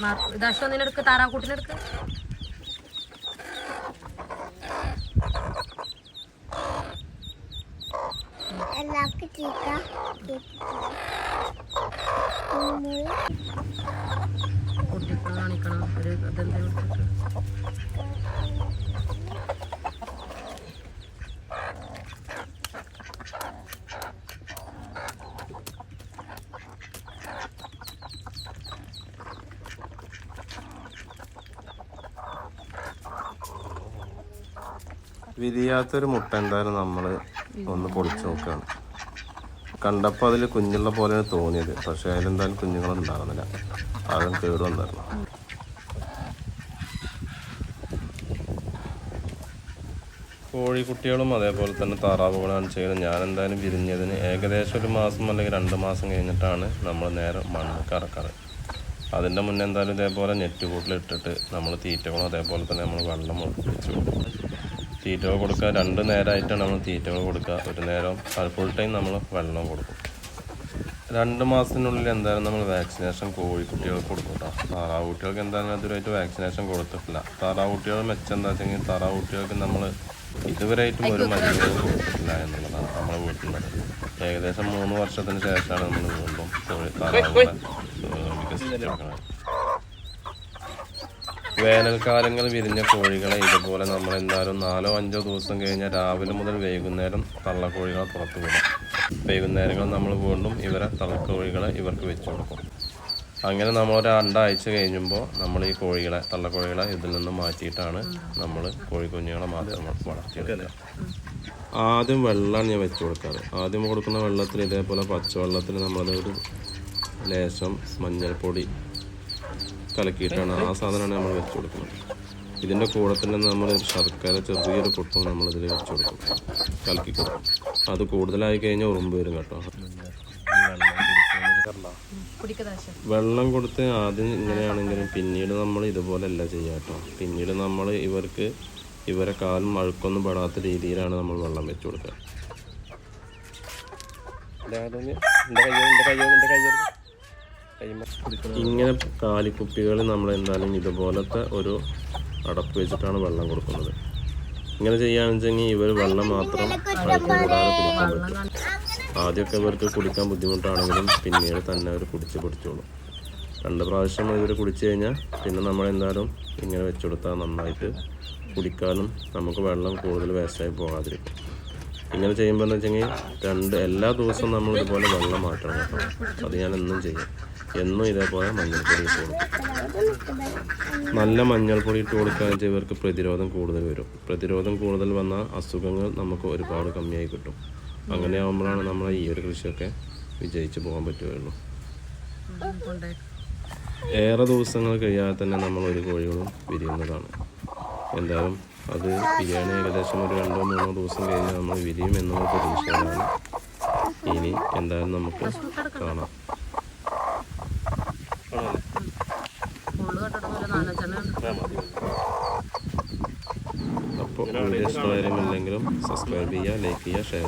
മാർ- ദശ ഒന്നിനെടുക്ക് താറാക്കൂട്ടിനെടുക്ക് എല്ലാവർക്കും കാണിക്കണം ഒരു. വിരിയാത്തൊരു മുട്ട എന്തായാലും നമ്മൾ ഒന്ന് പൊളിച്ചു നോക്കുകയാണ് കണ്ടപ്പോൾ അതിൽ കുഞ്ഞുള്ള പോലെയാണ് തോന്നിയത്. പക്ഷേ അതിലെന്തായാലും കുഞ്ഞുങ്ങളുണ്ടാകുന്നില്ല ആരും കേട് വന്നായിരുന്നു കോഴിക്കുട്ടികളും അതേപോലെ തന്നെ താറാവുകളാണ് ചെയ്യുന്നത്. ഞാൻ എന്തായാലും വിരിഞ്ഞതിന് ഏകദേശം ഒരു മാസം അല്ലെങ്കിൽ രണ്ട് മാസം കഴിഞ്ഞിട്ടാണ് നമ്മൾ നേരെ മണ്ണ് കറക്കാറ് അതിന്റെ മുന്നേ എന്തായാലും ഇതേപോലെ നെറ്റ് കൂട്ടിലിട്ടിട്ട് നമ്മൾ തീറ്റകളും അതേപോലെ തന്നെ നമ്മൾ വെള്ളം ഒഴിച്ചു കൊടുക്കും തീറ്റകൾ കൊടുക്കുക രണ്ട് നേരമായിട്ടാണ് നമ്മൾ തീറ്റകൾ കൊടുക്കുക. ഒരു നേരം ഫുൾ ടൈം നമ്മൾ വെള്ളം കൊടുക്കും. രണ്ട് മാസത്തിനുള്ളിൽ എന്തായാലും നമ്മൾ വാക്സിനേഷൻ കോഴിക്കുട്ടികൾക്ക് കൊടുക്കും കേട്ടോ താറാവ് കുട്ടികൾക്ക് എന്തായാലും അതുവരെയായിട്ട് വാക്സിനേഷൻ കൊടുത്തിട്ടില്ല. താറാവ് കുട്ടികൾ മെച്ചം എന്താ വെച്ചെങ്കിൽ താറാവ് കുട്ടികൾക്ക് നമ്മൾ ഇതുവരെയായിട്ടും ഒരു മരുന്ന് കൊടുത്തിട്ടില്ല എന്നുള്ളതാണ് നമ്മുടെ വീട്ടിൽ നിന്ന് ഏകദേശം മൂന്ന് വർഷത്തിന് ശേഷമാണ് നമ്മൾ വീണ്ടും കോഴി താറാവുകളെ വേനൽക്കാലങ്ങൾ വിരിഞ്ഞ കോഴികളെ ഇതുപോലെ നമ്മൾ എന്തായാലും നാലോ അഞ്ചോ ദിവസം കഴിഞ്ഞാൽ രാവിലെ മുതൽ വൈകുന്നേരം തള്ളക്കോഴികളെ പുറത്തു വിടും. വൈകുന്നേരങ്ങളിൽ നമ്മൾ വീണ്ടും ഇവരെ തള്ളക്കോഴികളെ ഇവർക്ക് വെച്ചു കൊടുക്കും. അങ്ങനെ നമ്മൾ ഒരു രണ്ടാഴ്ച കഴിയുമ്പോൾ നമ്മൾ ഈ കോഴികളെ തള്ളക്കോഴികളെ ഇതിൽ നിന്ന് മാറ്റിയിട്ടാണ് നമ്മൾ കോഴിക്കുഞ്ഞുങ്ങളെ മാത്രം വളർത്തിയെടുക്കുക. ആദ്യം വെള്ളമാണ് ഞാൻ വെച്ച് കൊടുക്കാറ്. ആദ്യം കൊടുക്കുന്ന വെള്ളത്തിൽ ഇതേപോലെ പച്ചവെള്ളത്തിൽ നമ്മളതൊരു ലേശം മഞ്ഞൾപ്പൊടി കലക്കിയിട്ടാണ് ആ സാധനമാണ് നമ്മൾ വെച്ച് കൊടുക്കുന്നത്. ഇതിന്റെ കൂടെ തന്നെ നമ്മൾ ശർക്കര ചെറിയൊരു പൊട്ടും നമ്മളിതിൽ വെച്ച് കൊടുക്കും. കലക്കി കൊടുക്കും അത് കൂടുതലായി കഴിഞ്ഞാൽ ഉറുമ്പ് വരും കേട്ടോ. വെള്ളം കൊടുത്ത് ആദ്യം ഇങ്ങനെയാണെങ്കിലും പിന്നീട് നമ്മൾ ഇതുപോലെയല്ല ചെയ്യുക കേട്ടോ. പിന്നീട് നമ്മൾ ഇവർക്ക് ഇവരെ കാലും അഴുക്കൊന്നും പെടാത്ത രീതിയിലാണ് നമ്മൾ വെള്ളം വെച്ച് കൊടുക്കുക. ഇങ്ങനെ കാലിക്കുപ്പികൾ നമ്മൾ എന്തായാലും ഇതുപോലത്തെ ഒരു അടപ്പ് വെച്ചിട്ടാണ് വെള്ളം കൊടുക്കുന്നത്. ഇങ്ങനെ ചെയ്യുകയാണെന്ന് വെച്ചെങ്കിൽ ഇവർ വെള്ളം മാത്രം അഴുക്ക് കൂടാതെ കുടിക്കാൻ പറ്റും. ആദ്യമൊക്കെ ഇവർക്ക് കുടിക്കാൻ ബുദ്ധിമുട്ടാണെങ്കിലും പിന്നീട് തന്നെ അവർ കുടിച്ച് പിടിച്ചോളും രണ്ട് പ്രാവശ്യം ഇവർ കുടിച്ചു കഴിഞ്ഞാൽ പിന്നെ നമ്മൾ എന്തായാലും ഇങ്ങനെ വെച്ചുകൊടുത്താൽ നന്നായിട്ട് കുടിക്കാനും നമുക്ക് വെള്ളം കൂടുതൽ വേസ്റ്റായി പോകാതിരിക്കും. ഇങ്ങനെ ചെയ്യുമ്പോൾ എന്ന് വെച്ചെങ്കിൽ രണ്ട് എല്ലാ ദിവസവും നമ്മൾ ഇതുപോലെ വെള്ളം മാറ്റണം കേട്ടോ. അത് ഞാൻ എന്നും ചെയ്യും. എന്നും ഇതേപോലെ മഞ്ഞൾപ്പൊടി ഇട്ട് കൊടുക്കും. നല്ല മഞ്ഞൾപ്പൊടി ഇട്ട് കൊടുക്കാൻ ഇവർക്ക് പ്രതിരോധം കൂടുതൽ വരും. പ്രതിരോധം കൂടുതൽ വന്നാൽ അസുഖങ്ങൾ നമുക്ക് ഒരുപാട് കമ്മിയായി കിട്ടും. അങ്ങനെ ആകുമ്പോഴാണ് നമ്മൾ ഈ ഒരു കൃഷിയൊക്കെ വിജയിച്ചു പോകാൻ പറ്റുകയുള്ളൂ. ഏറെ ദിവസങ്ങൾ കഴിയാതെ തന്നെ നമ്മൾ ഒരു കോഴികളും വിരിയുന്നതാണ്. എന്തായാലും അത് ബിരിയാണി ഏകദേശം ഒരു രണ്ടോ മൂന്നോ ദിവസം കഴിഞ്ഞ് നമ്മൾ വിരിയും എന്നുള്ള പ്രതീക്ഷയിലാണ് ഇനി എന്തായാലും നമുക്ക് കാണാം. നാലഞ്ചെണ്ണം അപ്പോൾ വീഡിയോ ഇഷ്ടമായാലും ഇല്ലെങ്കിലും സബ്സ്ക്രൈബ് ചെയ്യുക ലൈക്ക് ചെയ്യുക ഷെയർ ചെയ്യുക.